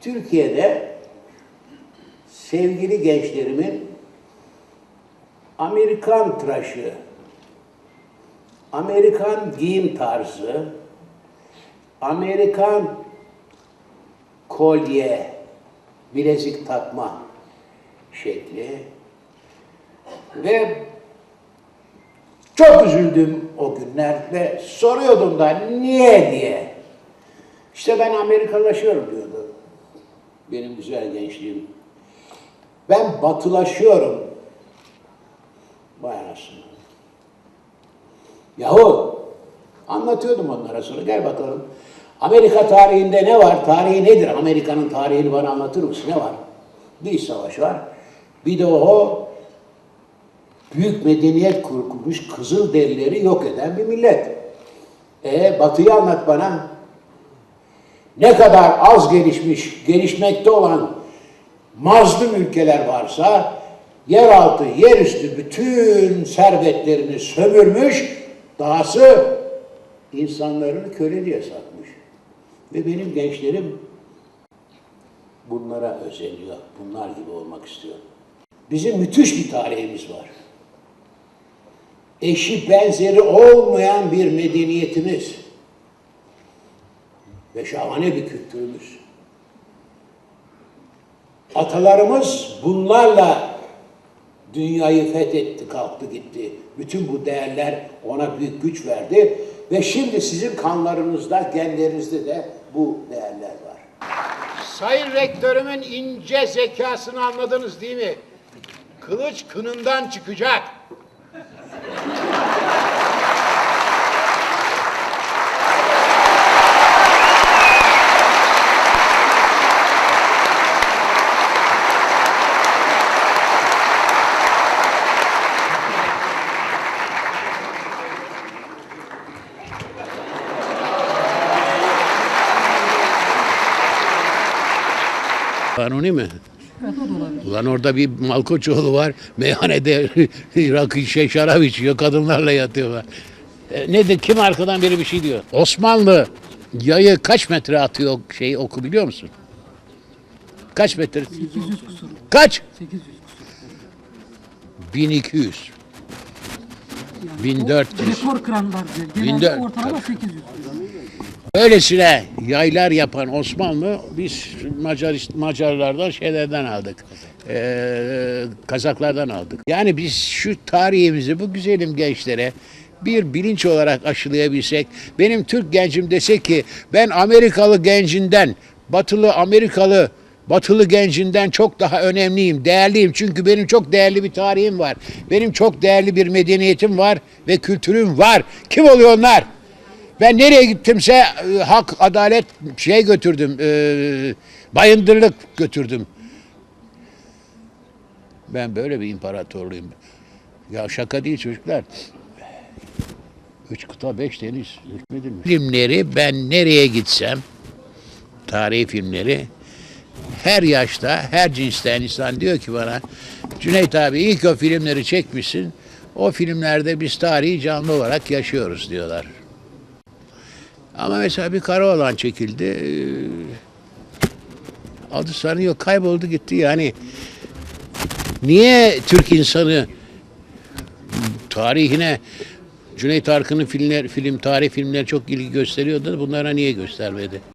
Türkiye'de sevgili gençlerimin Amerikan tıraşı, Amerikan giyim tarzı, Amerikan kolye, bilezik takma şekli ve çok üzüldüm o günler ve soruyordum da niye diye. İşte ben Amerikalaşıyorum diyordu benim güzel gençliğim. Ben batılaşıyorum. Vay anasını. Yahu anlatıyordum onlara sonra gel bakalım. Amerika tarihinde ne var? Tarihi nedir? Amerika'nın tarihini bana anlatır mısın? Ne var? Bir savaş var. Bir de o büyük medeniyet kurmuş kızıl derileri yok eden bir millet. E Batı'yı anlat bana. Ne kadar az gelişmiş, gelişmekte olan mazlum ülkeler varsa yeraltı, yerüstü bütün servetlerini sömürmüş, dahası insanlarını köleliğe satmış. Ve benim gençlerim bunlara özeniyor. Bunlar gibi olmak istiyor. Bizim müthiş bir tarihimiz var. Eşi benzeri olmayan bir medeniyetimiz ve şahane bir kültürümüz. Atalarımız bunlarla dünyayı fethetti, kalktı gitti. Bütün bu değerler ona büyük güç verdi ve şimdi sizin kanlarınızda, genlerinizde de bu değerler var. Sayın rektörümün ince zekasını anladınız değil mi? Kılıç kınından çıkacak. Kanuni mi? Ulan orada bir Malkoçoğlu var. Meyhanede rakı şey şarap içiyor. Kadınlarla yatıyorlar. E, nedir? Kim arkadan biri bir şey diyor. Osmanlı yayı kaç metre atıyor şey oku biliyor musun? Kaç metre? 800 kusur. Kaç? 800 kusur. 1200. Yani 1400. o Rekor kıranlar diyor. Genelde 1400. ortalama 800. Öylesine yaylar yapan Osmanlı biz Macar, Macarlardan şeylerden aldık. Ee, Kazaklardan aldık. Yani biz şu tarihimizi bu güzelim gençlere bir bilinç olarak aşılayabilsek, benim Türk gencim dese ki ben Amerikalı gencinden, batılı Amerikalı batılı gencinden çok daha önemliyim, değerliyim. Çünkü benim çok değerli bir tarihim var. Benim çok değerli bir medeniyetim var ve kültürüm var. Kim oluyor onlar? Ben nereye gittimse e, hak, adalet şey götürdüm. E, bayındırlık götürdüm. Ben böyle bir imparatorluyum. Ya şaka değil çocuklar. Üç kıta beş deniz hükmedilmiş. Filmleri ben nereye gitsem tarihi filmleri her yaşta her cinsten insan diyor ki bana Cüneyt abi ilk o filmleri çekmişsin. O filmlerde biz tarihi canlı olarak yaşıyoruz diyorlar. Ama mesela bir Karaoğlan çekildi. Ee, Adı sanıyor kayboldu gitti yani. Niye Türk insanı tarihine Cüneyt Arkın'ın filmler, film tarih filmleri çok ilgi gösteriyordu. Bunlara niye göstermedi?